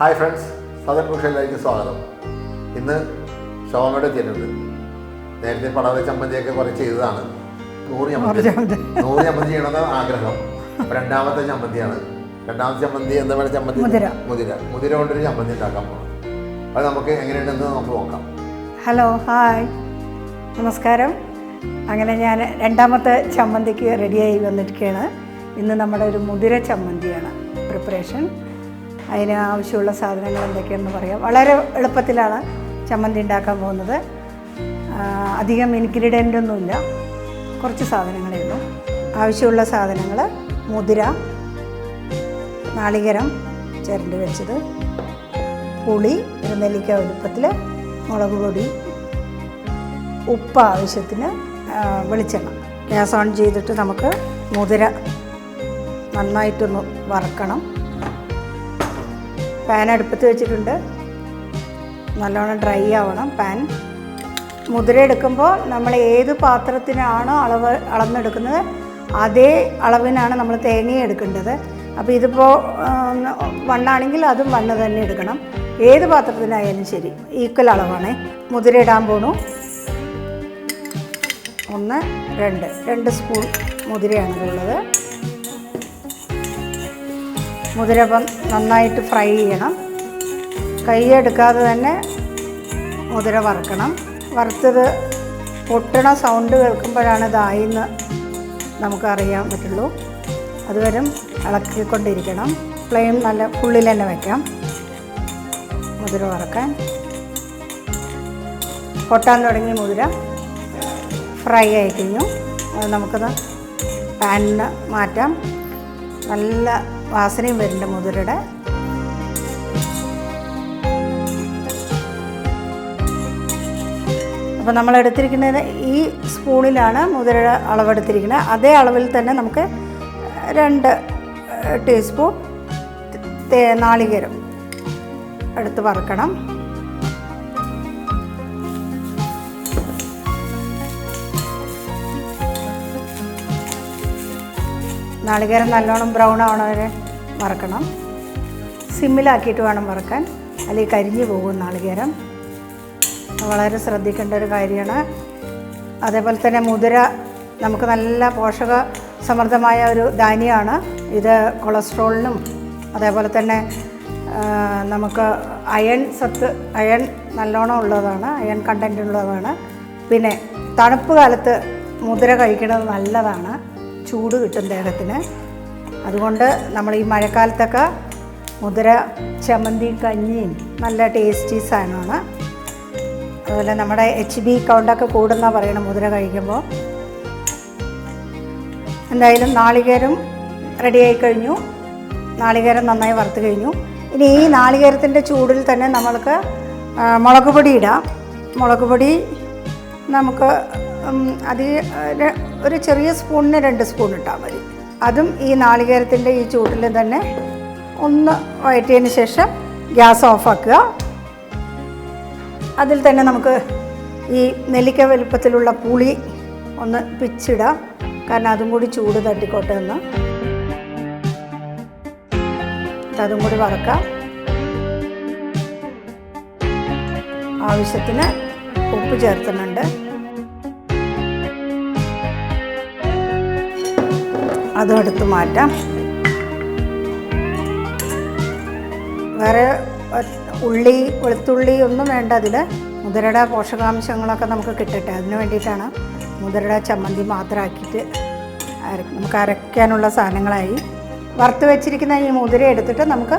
Hi friends Sadan ഭൂഷയിലേക്ക് സ്വാഗതം. ഇന്ന് ഷോമയുടെ ജനുണ്ട് നേരത്തെ പടവ ചമ്മന്തിയൊക്കെ കുറേ ചെയ്തതാണ്. നൂറ് ചമ്മന്തി. നൂറ് ചമ്മന്തി. ചെയ്യണമെന്ന് ആഗ്രഹം. രണ്ടാമത്തെ ചമ്മന്തിയാണ്. രണ്ടാമത്തെ ചമ്മന്തി എന്താ പറയുക? ചമ്മന്തി മുതിര. മുതിര. മുതിര കൊണ്ടൊരു ചമ്മന്തി ഉണ്ടാക്കാൻ പോകണം അത് നമുക്ക് എങ്ങനെയുണ്ടെന്ന് നമുക്ക് നോക്കാം. Hello hi. നമസ്കാരം. അങ്ങനെ ഞാൻ രണ്ടാമത്തെ ചമ്മന്തിക്ക് റെഡിയായി വന്നിരിക്കുകയാണ്. ഇന്ന് നമ്മുടെ ഒരു മുതിര ചമ്മന്തിയാണ്. പ്രിപ്പറേഷൻ അതിന് ആവശ്യമുള്ള സാധനങ്ങൾ എന്തൊക്കെയാണെന്ന് പറയാം. വളരെ എളുപ്പത്തിലാണ് ചമ്മന്തി ഉണ്ടാക്കാൻ പോകുന്നത്. അധികം ഇൻഗ്രീഡിയന്റ് ഒന്നുമില്ല. കുറച്ച് സാധനങ്ങളേ ഉള്ളൂ. ആവശ്യമുള്ള സാധനങ്ങൾ മുതിര നാളികരം ചിരണ്ടി വെച്ചത് പുളി ഒരു നെല്ലിക്ക വലുപ്പത്തിൽ മുളക് പൊടി ഉപ്പ് ആവശ്യത്തിന് വെളിച്ചെണ്ണ. ഗ്യാസ് ഓൺ ചെയ്തിട്ട് നമുക്ക് മുതിര നന്നായിട്ടൊന്ന് വറക്കണം. പാൻ അടുപ്പത്ത് വെച്ചിട്ടുണ്ട്. നല്ലോണം ഡ്രൈ ആവണം പാൻ മുതിര എടുക്കുമ്പോൾ നമ്മൾ ഏത് പാത്രത്തിനാണോ അളവ് അളന്നെടുക്കുന്നത് അതേ അളവിനാണ് നമ്മൾ തേങ്ങ എടുക്കേണ്ടത്. അപ്പോൾ ഇതിപ്പോൾ വണ്ണാണെങ്കിൽ അതും വണ്ണ തന്നെ എടുക്കണം. ഏത് പാത്രത്തിനായാലും ശരി ഈക്വൽ അളവാണ്. മുതിര ഇടാൻ പോണു. ഒന്ന് രണ്ട്. രണ്ട് സ്പൂൺ മുതിരയാണ് ഉള്ളത് മുതിര ഇപ്പം നന്നായിട്ട് ഫ്രൈ ചെയ്യണം. കൈ എടുക്കാതെ തന്നെ മുതിര വറുക്കണം. വറുത്തത് പൊട്ടണ സൗണ്ട് കേൾക്കുമ്പോഴാണ് ഇതായിന്ന് നമുക്ക് അറിയാൻ പറ്റുള്ളൂ. അതുവരെ ഇളക്കിക്കൊണ്ടിരിക്കണം. ഫ്ലെയിം നല്ല ഫുള്ളിൽ തന്നെ വയ്ക്കാം മുതിര വറക്കാൻ. പൊട്ടാൻ തുടങ്ങിയ മുതിര ഫ്രൈ ആയി കഴിഞ്ഞു. അത് നമുക്കത് പാനിന് മാറ്റാം. നല്ല വാസനയും വരുന്നുണ്ട് മുതിരയുടെ അപ്പോൾ നമ്മൾ എടുത്തിരിക്കുന്നത് ഈ സ്പൂണിലാണ് മുതിരയുടെ അളവെടുത്തിരിക്കുന്നത്. അതേ അളവിൽ തന്നെ നമുക്ക് രണ്ട് ടീസ്പൂൺ നാളികേരം എടുത്ത് വറുക്കണം. നാളികേരം നല്ലോണം ബ്രൗൺ ആവണവരെ വറക്കണം. സിമ്മിലാക്കിയിട്ട് വേണം വറക്കാൻ. അല്ലെങ്കിൽ കരിഞ്ഞു പോകും നാളികേരം. വളരെ ശ്രദ്ധിക്കേണ്ട ഒരു കാര്യമാണ്. അതേപോലെ തന്നെ മുതിര നമുക്ക് നല്ല പോഷക സമൃദ്ധമായ ഒരു ധാന്യമാണ്. ഇത് കൊളസ്ട്രോളിനും അതേപോലെ തന്നെ നമുക്ക് അയൺ സത്ത് അയൺ നല്ലോണം ഉള്ളതാണ് അയൺ കണ്ടന്റ് ഉള്ളതാണ്. പിന്നെ തണുപ്പ് കാലത്ത് മുതിര കഴിക്കുന്നത് നല്ലതാണ്. ചൂട് കിട്ടും ദേഹത്തിന്. അതുകൊണ്ട് നമ്മൾ ഈ മഴക്കാലത്തൊക്കെ മുതിര ചമ്മന്തി കഞ്ഞിയും നല്ല ടേസ്റ്റി സാധനമാണ്. അതുപോലെ നമ്മുടെ എച്ച് ബി കൗണ്ടൊക്കെ കൂടുന്ന പറയണം മുതിര കഴിക്കുമ്പോൾ. എന്തായാലും നാളികേരം റെഡിയായി കഴിഞ്ഞു. നാളികേരം നന്നായി വറുത്ത് കഴിഞ്ഞു. ഇനി ഈ നാളികേരത്തിന്റെ ചൂടിൽ തന്നെ നമ്മൾക്ക് മുളക് പൊടി ഇടാം. മുളക് പൊടി നമുക്ക് അത് ഒരു ചെറിയ സ്പൂണിന് രണ്ട് സ്പൂൺ ഇട്ടാൽ മതി. അതും ഈ നാളികേരത്തിന്റെ ഈ ചൂട്ടിൽ തന്നെ ഒന്ന് വഴറ്റിയതിന് ശേഷം ഗ്യാസ് ഓഫാക്കുക. അതിൽ തന്നെ നമുക്ക് ഈ നെല്ലിക്ക വലുപ്പത്തിലുള്ള പുളി ഒന്ന് പിച്ചിടാം കാരണം അതും കൂടി ചൂട് തട്ടിക്കോട്ടെ എന്ന് അതും കൂടി വറക്കാം. ആവശ്യത്തിന് ഉപ്പ് ചേർത്തുന്നുണ്ട് അതും എടുത്ത് മാറ്റാം. വേറെ ഉള്ളി വെളുത്തുള്ളി ഒന്നും വേണ്ട അതിൽ മുതിരയുടെ പോഷകാംശങ്ങളൊക്കെ നമുക്ക് കിട്ടട്ടെ. അതിന് വേണ്ടിയിട്ടാണ് മുതിരയുടെ ചമ്മന്തി മാത്രമാക്കിയിട്ട് നമുക്ക് അരയ്ക്കാനുള്ള സാധനങ്ങളായി. വറുത്ത് വെച്ചിരിക്കുന്ന ഈ മുതിര എടുത്തിട്ട് നമുക്ക്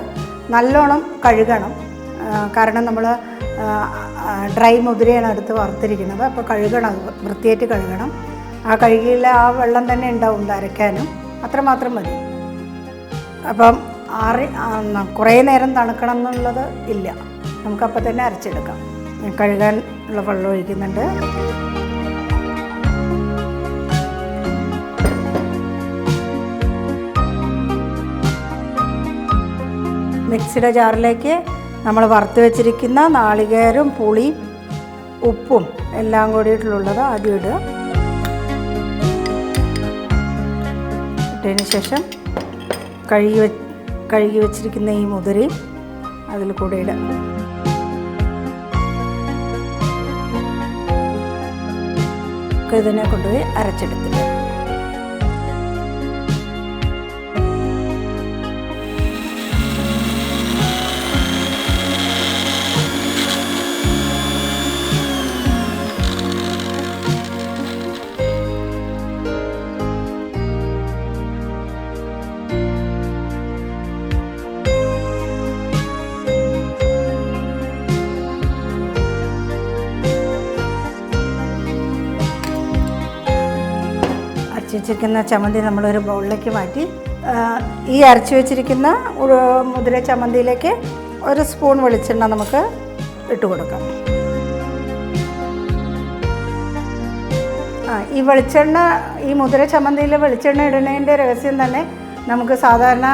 നല്ലോണം കഴുകണം. കാരണം നമ്മൾ ഡ്രൈ മുതിരയാണ് അടുത്ത് വറുത്തിരിക്കുന്നത്. അപ്പോൾ കഴുകണം വൃത്തിയായിട്ട് കഴുകണം. ആ കഴുകിയില്ല ആ വെള്ളം തന്നെ ഉണ്ടാവും അരയ്ക്കാനും. അത്രമാത്രം മതി. അപ്പം ആറി കുറേ നേരം തണുക്കണം എന്നുള്ളത് ഇല്ല. നമുക്കപ്പോൾ തന്നെ അരച്ചെടുക്കാം. കഴുകാൻ ഉള്ള വെള്ളം ഒഴിക്കുന്നുണ്ട്. മിക്സിയുടെ ജാറിലേക്ക് നമ്മൾ വറുത്ത് വെച്ചിരിക്കുന്ന നാളികേരം പുളി ഉപ്പും എല്ലാം കൂടിയിട്ടുള്ളത് ആദ്യം ഇടുക. ഇട്ടതിന് ശേഷം കഴുകി വെ കഴുകി വെച്ചിരിക്കുന്ന ഈ മുതിരയും അതിൽ കൂടെ ഇടാം. ഇതിനെ കൊണ്ടുപോയി അരച്ചെടുത്തിട്ട് വെച്ചിരിക്കുന്ന ചമ്മന്തി നമ്മളൊരു ബൗളിലേക്ക് മാറ്റി ഈ അരച്ച് വെച്ചിരിക്കുന്ന മുതിര ചമ്മന്തിയിലേക്ക് ഒരു സ്പൂൺ വെളിച്ചെണ്ണ നമുക്ക് ഇട്ട് കൊടുക്കാം. ആ ഈ വെളിച്ചെണ്ണ ഈ മുതിര ചമ്മന്തിയിൽ വെളിച്ചെണ്ണ ഇടുന്നതിന്റെ രഹസ്യം തന്നെ നമുക്ക് സാധാരണ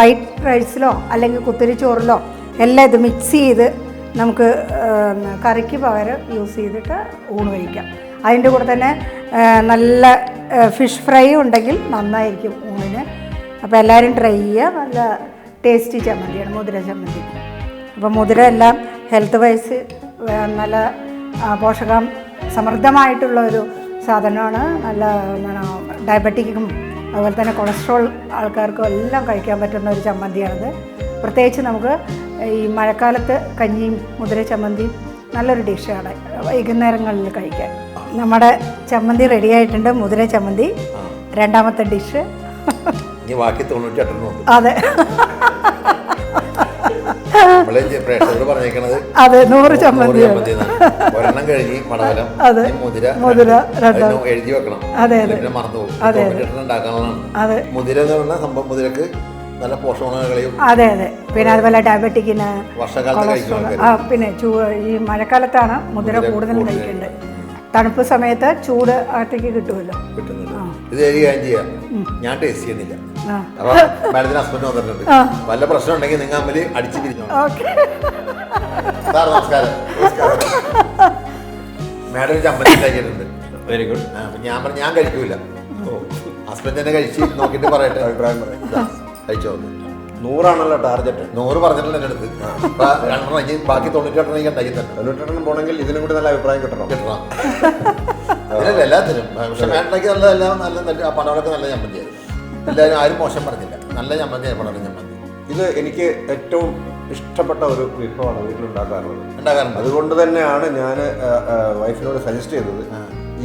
വൈറ്റ് റൈസിലോ അല്ലെങ്കിൽ കുത്തിരി ചോറിലോ എല്ലാം ഇത് മിക്സ് ചെയ്ത് നമുക്ക് കറിക്ക് പകരം യൂസ് ചെയ്തിട്ട് ഊണ് കഴിക്കാം. അതിന്റെ കൂടെ തന്നെ നല്ല ഫിഷ് ഫ്രൈ ഉണ്ടെങ്കിൽ നന്നായിരിക്കും ഊണിന്. അപ്പോൾ എല്ലാവരും ട്രൈ ചെയ്യുക. നല്ല ടേസ്റ്റി ചമ്മന്തിയാണ് മുതിര ചമ്മന്തി. അപ്പോൾ മുതിര എല്ലാം ഹെൽത്ത് വൈസ് നല്ല പോഷകം സമൃദ്ധമായിട്ടുള്ള ഒരു സാധനമാണ്. നല്ല ഡയബറ്റിക്കും അതുപോലെ തന്നെ കൊളസ്ട്രോൾ ആൾക്കാർക്കും എല്ലാം കഴിക്കാൻ പറ്റുന്ന ഒരു ചമ്മന്തിയാണിത്. പ്രത്യേകിച്ച് നമുക്ക് ഈ മഴക്കാലത്ത് കഞ്ഞിയും മുതിര ചമ്മന്തിയും നല്ലൊരു ഡിഷാണ് വൈകുന്നേരങ്ങളിൽ കഴിക്കാൻ. നമ്മുടെ ചമ്മന്തി റെഡി ആയിട്ടുണ്ട് മുതിര ചമ്മന്തി. രണ്ടാമത്തെ ഡിഷ്. ബാക്കി അതെ. നമ്മളെ പ്രേക്ഷകർ പറഞ്ഞേക്കണത് അതെ നൂറ് ചമ്മന്തി. ഒരെണ്ണം പടവലം അതെ. ഇനി മുതിര മുതിര രണ്ട്. എഴുതി വെക്കണം. അതെ, അതെ. മറന്നു ഉണ്ടാക്കാനാണ് അതെ മുതിര എന്ന് പറഞ്ഞാൽ സംഭവം മുതിരക്ക് നല്ല പോഷകങ്ങളെയും അതെ അതെ. പിന്നെ അതുപോലെ ഡയബറ്റിക്കിന് വർഷകാലത്ത് പിന്നെ ഈ മഴക്കാലത്താണ് മുതിര കൂടുതൽ കഴിക്കേണ്ടത്. തണുപ്പ് സമയത്ത് ചൂട് അകത്തേക്ക് കിട്ടുമല്ലോ. ഇത് ഞാൻ ചെയ്യാം. ഞാൻ ടേസ്റ്റ് ചെയ്യുന്നില്ല. മാഡത്തിന് ഹസ്ബൻഡ് വന്നിട്ടുണ്ട്. വല്ല പ്രശ്നം ഉണ്ടെങ്കിൽ നിങ്ങൾ തമ്മിൽ അടിച്ചു പിരിഞ്ഞോ ഓക്കെ. സാർ നമസ്കാരം. മാഡം ചമ്മന്തി വെരി ഗുഡ് ഞാൻ പറഞ്ഞു ഞാൻ കഴിക്കൂല. ഹസ്ബൻഡ് തന്നെ കഴിച്ച് നോക്കിയിട്ട് പറയട്ടെ. അഭിപ്രായം പറയാം. കഴിച്ചോ നൂറാണല്ലോ ടാർഗറ്റ്. നൂറ് പറഞ്ഞിട്ടുണ്ട് എന്റെ അടുത്ത്. അപ്പൊ രണ്ടെണ്ണം എനിക്ക് ബാക്കി തൊണ്ണൂറ്റെട്ടെണ്ണം എനിക്ക് ഉണ്ടാക്കി തന്നെ തൊണ്ണൂറ്റെണ്ണം പോണെങ്കിൽ ഇതിനും കൂടി നല്ല അഭിപ്രായം കിട്ടണം. കിട്ടണം. എല്ലാത്തിനും പക്ഷെ നല്ല നല്ല നല്ല ആ പടവലൊക്കെ നല്ല ചമ്മന്തിയായിരുന്നു എല്ലാവരും ആരും മോശം പറഞ്ഞില്ല. നല്ല ഇത് എനിക്ക് ഏറ്റവും ഇഷ്ടപ്പെട്ട ഒരു വിഭവമാണ് വീട്ടിലുണ്ടാക്കാറുള്ളത്. ഉണ്ടാകാറുണ്ട് അതുകൊണ്ട് തന്നെയാണ് ഞാൻ വൈഫിനോട് സജസ്റ്റ് ചെയ്തത്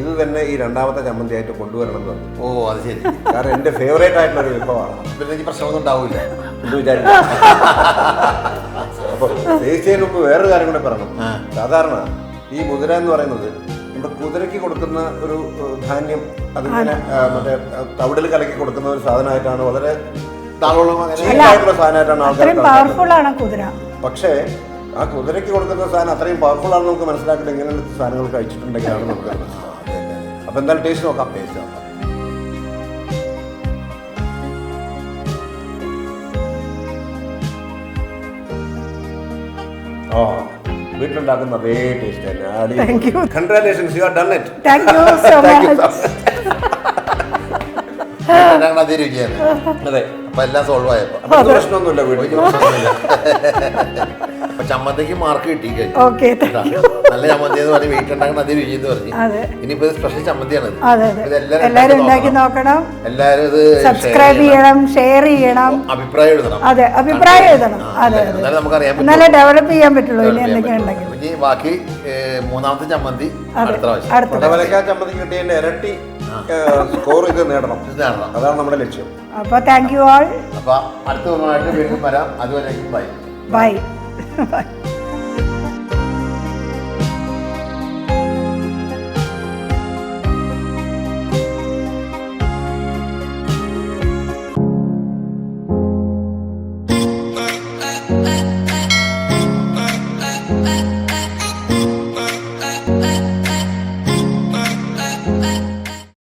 ഇത് തന്നെ ഈ രണ്ടാമത്തെ ചമ്മന്തിയായിട്ട് കൊണ്ടുവരണം എന്ന് പറഞ്ഞു. ഓ അത് ശരി. കാരണം എന്റെ ഫേവറേറ്റ് ആയിട്ടുള്ള ഒരു വിഭവമാണ്. പിന്നെ എനിക്ക് പ്രശ്നമൊന്നും ഉണ്ടാവില്ല എന്ന് വിചാരിച്ചു അപ്പോൾ ടേസ്റ്റ് ചെയ്യുന്നതിന് മുമ്പ് വേറൊരു കാര്യം കൂടെ പറയണം. സാധാരണ ഈ മുതിര എന്ന് പറയുന്നത് നമ്മുടെ കുതിരയ്ക്ക് കൊടുക്കുന്ന ഒരു ധാന്യം അതിങ്ങനെ മറ്റേ തവിടിൽ കലക്കി കൊടുക്കുന്ന ഒരു സാധനമായിട്ടാണ് വളരെ താളോളം അങ്ങനെ സാധനമായിട്ടാണ് ആൾക്കാർ കുതിര. പക്ഷേ ആ കുതിരയ്ക്ക് കൊടുക്കുന്ന സാധനം അത്രയും പവർഫുൾ ആണെന്ന് നമുക്ക് മനസ്സിലാക്കിയിട്ട് ഇങ്ങനെയുള്ള സാധനങ്ങൾ കഴിച്ചിട്ടുണ്ടെങ്കിലാണ് നമുക്ക് അത് അപ്പൊ എന്തായാലും ടേസ്റ്റ് നോക്കാം. ടേസ്റ്റ് നോക്കാം. ഓ വീട്ടിലുണ്ടാക്കുന്ന അതേ ടേസ്റ്റ്. തന്നെ congratulations you are done it thank you so much അതേ രുചിയാണ് അതെ അപ്പൊ എല്ലാം സോൾവ് ആയപ്പോ. പ്രശ്നമൊന്നുമില്ല വീട്ടിൽ. പ്രശ്നമൊന്നുമില്ല ചമ്മന്തിക്ക് മാർക്ക് കിട്ടി നല്ല ചമ്മന്തി എന്ന് പറഞ്ഞ് വീട്ടിലുണ്ടാക്കുന്ന അതേ രുചി എന്ന് പറഞ്ഞു. അതെ. ഇനിയിപ്പോ സ്പെഷ്യൽ ചമ്മന്തിയാണ് ഇത്. ഉണ്ടാക്കി നോക്കണം. എല്ലാരും ഇത് സബ്സ്ക്രൈബ് ചെയ്യണം. ഷെയർ ചെയ്യണം. അഭിപ്രായം എഴുതണം. അതെ അഭിപ്രായം എഴുതണം. അതെ നമുക്കറിയാം എന്നാലേ ഡെവലപ്പ് ചെയ്യാൻ പറ്റുള്ളൂ. ഇനി എന്തൊക്കെയാണ് ഉണ്ടെങ്കിൽ ഇനി ബാക്കി മൂന്നാമത്തെ ചമ്മന്തി അടുത്ത പ്രാവശ്യം. ചമ്മന്തി കിട്ടിയതിന്റെ ഇരട്ടി സ്കോർ ഇത് നേടണം. അതാണ് നമ്മുടെ ലക്ഷ്യം. അപ്പോൾ താങ്ക് യു ആൾ അപ്പൊ അടുത്ത ഒന്നായിട്ട് വീണ്ടും വരാം. അതുവരെ ബൈ ബൈ ബൈ